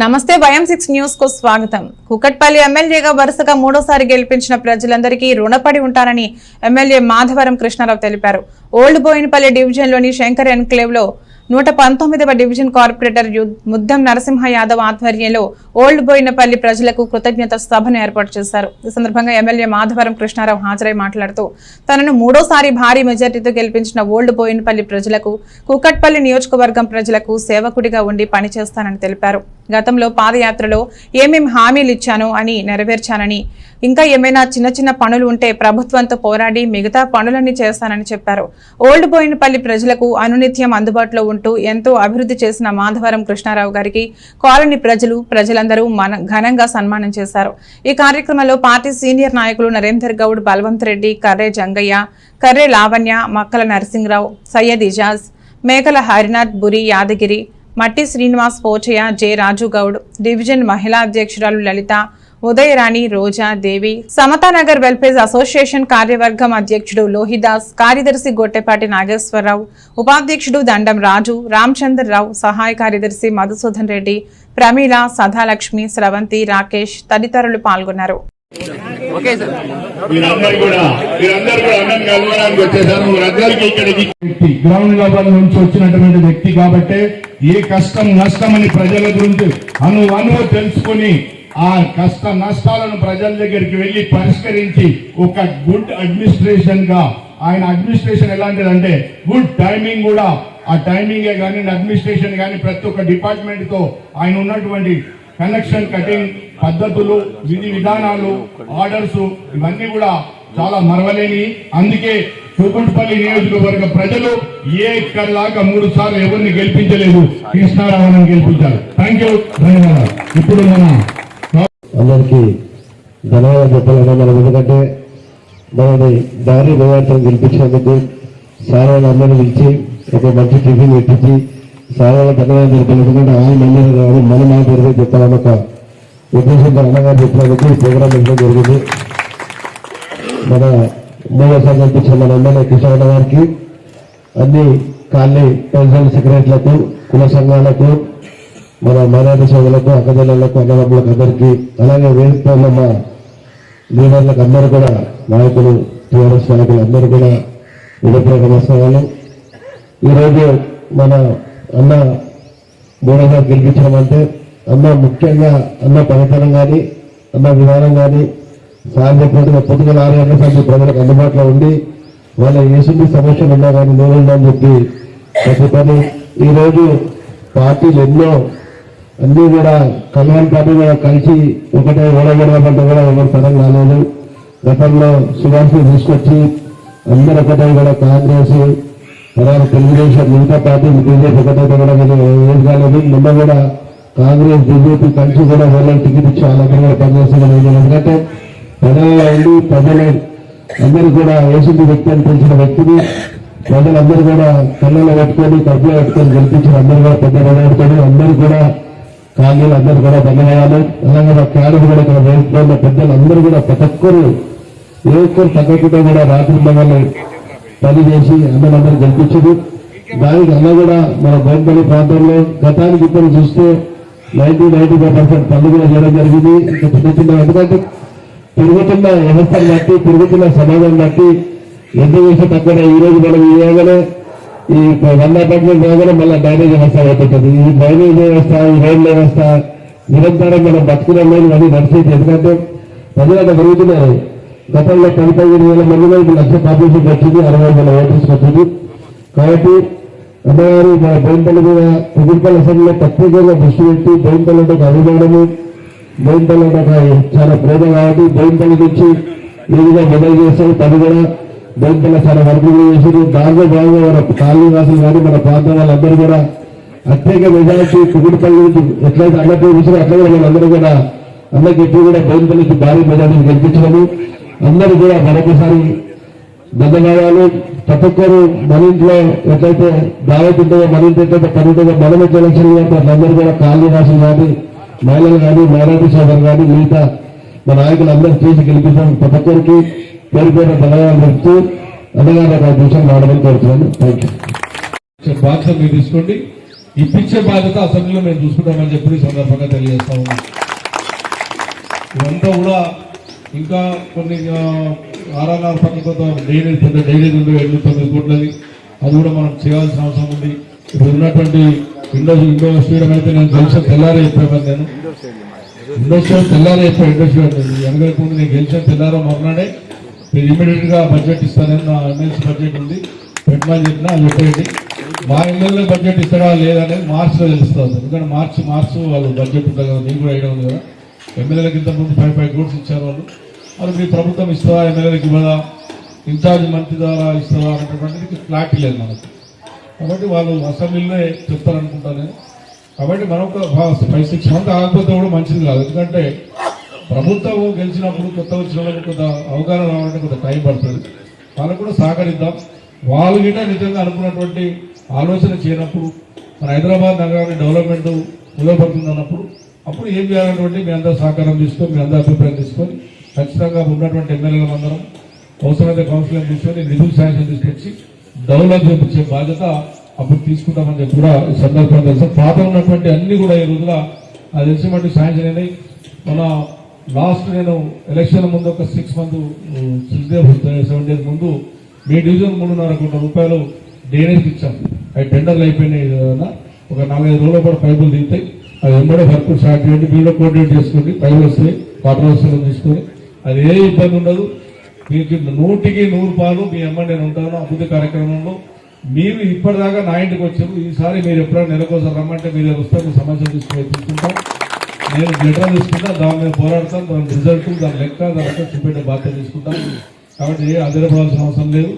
నమస్తే వయం సిక్స్ న్యూస్కు స్వాగతం. కుకట్పల్లి ఎమ్మెల్యేగా వరుసగా మూడోసారి గెలిపించిన ప్రజలందరికీ రుణపడి ఉంటారని ఎమ్మెల్యే మాధవరం కృష్ణారావు తెలిపారు. ఓల్డ్ బోయినపల్లి డివిజన్లోని శంకర్ ఎన్క్లేవ్లో నూట పంతొమ్మిదవ డివిజన్ కార్పొరేటర్ ముద్దం నరసింహ యాదవ్ ఆధ్వర్యంలో ఓల్డ్ బోయినపల్లి ప్రజలకు కృతజ్ఞత సభను ఏర్పాటు చేశారు. ఈ సందర్భంగా ఎమ్మెల్యే మాధవరం కృష్ణారావు హాజరై మాట్లాడుతూ తనను మూడోసారి భారీ మెజార్టీతో గెలిపించిన ఓల్డ్ బోయినపల్లి ప్రజలకు కుకట్పల్లి నియోజకవర్గం ప్రజలకు సేవకుడిగా ఉండి పనిచేస్తానని తెలిపారు. గతంలో పాదయాత్రలో ఏమేం హామీలు ఇచ్చానో అని నెరవేర్చానని ఇంకా ఏమైనా చిన్న చిన్న పనులు ఉంటే ప్రభుత్వంతో పోరాడి మిగతా పనులన్నీ చేస్తానని చెప్పారు. ఓల్డ్ బోయినపల్లి ప్రజలకు అనునిత్యం అందుబాటులో ఉంటూ ఎంతో అభివృద్ధి చేసిన మాధవరం కృష్ణారావు గారికి కాలనీ ప్రజలు ప్రజలందరూ మన ఘనంగా సన్మానం చేశారు. ఈ కార్యక్రమంలో పార్టీ సీనియర్ నాయకులు నరేందర్ గౌడ్ బలవంత్ రెడ్డి కర్రే జంగయ్య కర్రే లావణ్య మక్కల నరసింహరావు సయ్యద్ ఇజాజ్ మేకల హరినాథ్ బురి యాదగిరి మట్టి శ్రీనివాస్ పోచయ్య జె. రాజు గౌడ్ డివిజన్ మహిళా అధ్యక్షురాలు లలిత ఉదయరాణి రోజా దేవి సమతానగర్ వెల్ఫేర్ అసోసియేషన్ కార్యవర్గం అధ్యక్షుడు లోహిదాస్ కార్యదర్శి గొట్టెపాటి నాగేశ్వరరావు ఉపాధ్యక్షుడు దండం రాజు రామచంద్రరావు సహాయ కార్యదర్శి మధుసూదన్ రెడ్డి ప్రమీల సదాలక్ష్మి స్రవంతి రాకేష్ తదితరులు పాల్గొన్నారు. మీరందరూ కూడా మీరందరూ కూడా అన్నం కలవడానికి వచ్చేసారు. మీరందరికీ ఇక్కడికి వ్యక్తి గ్రౌండ్ లెవెల్ నుంచి వచ్చినటువంటి వ్యక్తి కాబట్టి ఏ కష్టం నష్టం అని ప్రజల గురించి అను అను తెలుసుకుని ఆ కష్ట నష్టాలను ప్రజల దగ్గరికి వెళ్ళి పరిష్కరించి ఒక గుడ్ అడ్మినిస్ట్రేషన్గా ఆయన అడ్మినిస్ట్రేషన్ ఎలాంటిదంటే గుడ్ టైమింగ్ కూడా. ఆ టైమింగే కానీ అడ్మినిస్ట్రేషన్ కానీ ప్రతి ఒక్క డిపార్ట్మెంట్తో ఆయన ఉన్నటువంటి కనెక్షన్ కటింగ్ పద్ధతులు విధి విధానాలు ఆర్డర్స్ ఇవన్నీ కూడా చాలా మరవలేని అందుకే కూకుంటపల్లి నియోజకవర్గ ప్రజలు ఏ ఇక్కడలాగా మూడు సార్లు ఎవరిని గెలిపించలేదు. కృష్ణారావుని గెలిపించారు. థ్యాంక్ యూ ధన్యవాదాలు. ఇప్పుడు మన అందరికీ ధన్యవాదాలు చెప్పాలన్నా ఎందుకంటే మనని భారీ నివారణ గెలిపించినందుకు సార్ వాళ్ళ అందరిని పిలిచి ఒక మంచి టిఫిన్ పెట్టించి సార్ వాళ్ళ ధన్యవాదాలు ఆయన మంది కాదు మన మా పేరు చెప్పాలని ఒక ఉద్దేశంతో అన్నగారు చెప్పినందుకు ఈ ప్రోగ్రామ్ పెట్టడం జరిగింది. మన మూడోసారి కల్పించిన మన ఎమ్మెల్యే కిషోర్ గారికి అన్ని కాలనీ కౌన్సిల్ సెక్రటరీలకు కుల సంఘాలకు మన మైనార్టీ సోదరులకు అక్కజనులకు అన్నదమ్ములకు అందరికీ అలాగే వేదిక మా లీడర్లకు అందరూ కూడా నాయకులు టీఆర్ఎస్ నాయకులు అందరూ కూడా ఉదయపూర్వక నమస్కారాలు. ఈరోజు మన అన్న మూడోసారి గెలిపించడమంటే అన్న ముఖ్యంగా అన్న పనితనం కానీ అన్న విధానం కానీ సార్ చెప్పినట్టుగా పొద్దుగల ఆరు గంటల ప్రజలకు అందుబాటులో ఉండి వాళ్ళ ఏసుంది సమస్యలు ఉన్నా కానీ నేను చెప్పి ప్రతి పని. ఈరోజు పార్టీలు ఎన్నో అన్నీ కూడా కళ్యాణ్ పార్టీ కూడా కలిసి ఒకటే ఓడగొడమంటే కూడా ఎవరు పదం కాలేదు గతంలో సుభాష్ తీసుకొచ్చి అందరి ఒకటే కూడా కాంగ్రెస్ తర్వాత తెలుగుదేశం మిగతా పార్టీ బీజేపీ ఒకటే తగ్గడం ఏం కాలేదు నిన్న కూడా కాంగ్రెస్ బీజేపీ కలిసి కూడా వాళ్ళకి టికెట్ ఇచ్చి వాళ్ళందరూ కూడా పనిచేస్తున్నారు ఎందుకంటే ప్రజల్లో ఉండి ప్రజలు అందరూ కూడా వేసింది వ్యక్తి అని తెలిసిన వ్యక్తిని ప్రజలందరూ కూడా కళ్ళలో పెట్టుకొని కడుపులో పెట్టుకొని గెలిపించిన అందరూ కూడా పెద్ద పెట్టుకొని అందరూ కూడా కాలనీలు అందరూ కూడా ధన్యవాదాలు. తెలంగాణ క్యాడర్ కూడా ఇక్కడ వేస్తున్న పెద్దలు అందరూ కూడా ప్రతి ఒక్కరు ఏ ఒక్కరు తగ్గకుండా కూడా రాత్రి మమ్మల్ని పని చేసి అందరందరూ గెలిపించారు దానికి అన్న కూడా మన బోంపల్లి ప్రాంతంలో గతానికి ఇప్పుడు చూస్తే నైన్టీ నైన్టీ ఫైవ్ పర్సెంట్ పనులు కూడా చేయడం జరిగింది. ఇంకా చిన్న చిన్న ఎందుకంటే పెరుగుతున్న వ్యవస్థను బట్టి పెరుగుతున్న సమాజం బట్టి ఎంత చేసే తక్కువ ఈ రోజు మనం ఈ ఇవ్వగానే ఈ వంద అపార్ట్మెంట్ రాగానే మళ్ళీ డ్రైనేజ్ వ్యవస్థ అవుతుంటుంది ఈ డ్రైనేజ్ వ్యవస్థ ఈ రైలు వ్యవస్థ నిరంతరం మనం బతుకునే లేదు అది నడిచేది. ఎందుకంటే ప్రజలు అక్కడ పెరుగుతున్నారు. గతంలో పది పదిహేను వేల మందిలో ఇప్పుడు లక్ష పాపులేషన్ వచ్చింది అరవై వేల ఓటర్స్ వచ్చింది. కాబట్టి అమ్మగారు మన బోయింపల్లి మీద కుటుంబాల అసెంబ్లీలో ప్రత్యేకంగా దృష్టి పెట్టి బోయింపల్లి అంటే ఒక అభిమానము. బోయింపల్లి చాలా ప్రేమ కాబట్టి బోయింపల్లి నుంచి ఈ విధంగా మొదలు చేస్తారు తను కూడా బోయింపల్లి చాలా వర్క్ చేశారు. దాంట్లో భాగంగా మన కాలనీ కానీ మన ప్రాంతం వాళ్ళందరూ కూడా అత్యేక మెజారిటీ కుటుంబాల నుంచి ఎట్లయితే అన్నట్టు విషయం అట్లా కూడా మనందరూ కూడా అందరికీ ఎప్పుడు కూడా బోయింపల్లికి భారీ మెజారిటీ గెలిపించడము అందరూ కూడా మరొకసారి ధన్యవాదాలు. ప్రతి ఒక్కరు మన ఇంట్లో ఎట్లయితే దావత్ ఉంటుందో మన ఇంట్లో ఎట్లయితే పని ఉంటుందో మనం ఎట్లా ఎలక్షన్ అందరూ కూడా కాలనీ రాసులు కానీ మహిళలు కానీ మైనార్టీ సోదరులు కానీ మిగతా మా నాయకులు అందరూ చేసి గెలిపించాం ప్రతి ఒక్కరికి పేరు పేరు ధన్యవాదాలు చెప్తూ అన్నగారు ఒక విషయం రావడం కోరుతున్నాను థ్యాంక్ యూ బాక్స్ మీరు తీసుకోండి. ఇప్పించే బాధ్యత అసెంబ్లీలో మేము చూసుకుంటామని చెప్పి సందర్భంగా తెలియజేస్తా ఉన్నాం. ఇదంతా కూడా ఇంకా కొన్ని ఆర్ఆర్ఆర్ పని డైలీ పెద్ద డైరీ ఉంది ఎనిమిది తొమ్మిది కోట్లది అది కూడా మనం చేయాల్సిన అవసరం ఉంది. ఇప్పుడు ఉన్నటువంటి ఇండో ఇండో స్టేడియం అయితే నేను గెలిచిన తెల్లారే చెప్పాను నేను. ఇండో స్టేడియం తెల్లారే చెప్పాను ఇండో స్టేడియం వెనక ముందు నేను గెలిచిన తెల్లారో మర్నాడే. మీరు ఇమీడియట్గా బడ్జెట్ ఇస్తానని నా ఎమ్మెల్సీ బడ్జెట్ ఉంది. పెట్టమని చెప్పినా అది మా ఎమ్మెల్యే బడ్జెట్ ఇస్తాడా లేదనేది మార్చిలో తెలుస్తుంది. ఎందుకంటే మార్చి మార్చి వాళ్ళు బడ్జెట్ ఉంటుంది కదా మీకు కూడా ఐడియా ఉంది కదా. ఎమ్మెల్యేలకు ఇంతకుముందు ఫైవ్ ఫైవ్ క్రోడ్స్ ఇచ్చారు వాళ్ళు. మరి మీ ప్రభుత్వం ఇస్తుందా ఎమ్మెల్యేలకు ఇవ్వదా? ఇన్ఛార్జ్ మంత్రి ద్వారా ఇస్తుందా అనేటువంటిది క్లారిటీ లేదు మనకు. కాబట్టి వాళ్ళు అసెంబ్లీలోనే చెప్తారనుకుంటాను. నేను కాబట్టి మనం ఒక ఫైవ్ సిక్స్ మంత్ ఆగకపోతే కూడా మంచిది కాదు. ఎందుకంటే ప్రభుత్వం గెలిచినప్పుడు కొత్త వచ్చిన వాళ్ళకి కొంత అవగాహన రావాలంటే కొంత టైం పడుతుంది. వాళ్ళకు కూడా సహకరిద్దాం. వాళ్ళు గిట్ట నిజంగా అనుకున్నటువంటి ఆలోచన చేయనప్పుడు మన హైదరాబాద్ నగరాన్ని డెవలప్మెంట్ నిలబడుతున్నప్పుడు అప్పుడు ఏం చేయాలన్నటువంటి మీ అందరూ సహకారం తీసుకొని మీ అందరూ అభిప్రాయం తీసుకొని ఖచ్చితంగా ఉన్నటువంటి ఎమ్మెల్యేల అందరం అవసరమైతే కౌన్సిలింగ్ తీసుకొని నిధులు శాంక్షన్ తీసుకొచ్చి డెవలప్ చేయించే బాధ్యత అప్పుడు తీసుకుంటామని చెప్పి కూడా ఈ సందర్భంగా తెలుసు. పాత ఉన్నటువంటి అన్ని కూడా ఈ రోజున అది తెలిసి శాంక్షన్ అయినాయి. మన లాస్ట్ నేను ఎలక్షన్ ముందు ఒక six month six days seven days ముందు మీ డివిజన్ మూడున్నర కోట్ల రూపాయలు డ్రైనేజ్ ఇచ్చాం. అవి టెండర్లు అయిపోయినాయి కదా ఒక నాలుగైదు రోజుల పాటు పైపులు దిగుతాయి. అది ఎంబడే వర్క్ స్టార్ట్ చేయండి మీరు కోఆర్డినేట్ చేసుకోండి. పై వస్తాయి వాటర్ వస్తువులు తీసుకొని అది ఏ ఇబ్బంది ఉండదు. మీకు నూటికి నూరు పాలు మీ అమ్మ నేను ఉంటాను అభివృద్ధి కార్యక్రమంలో. మీరు ఇప్పటిదాకా నా ఇంటికి వచ్చారు ఈసారి మీరు ఎప్పుడైనా నెలకోసారి రమ్మంటే మీరు వస్తే మీ సమస్య తీసుకుని తీసుకుంటాం నేను లెటర్ తీసుకుంటాను. దాని మీద పోరాడతాను దాని రిజల్ట్ దాని లెక్క దాని లెక్క చూపెట్టే బాధ్యత తీసుకుంటాను కాబట్టి ఏ అదిరపడాల్సిన అవసరం లేదు.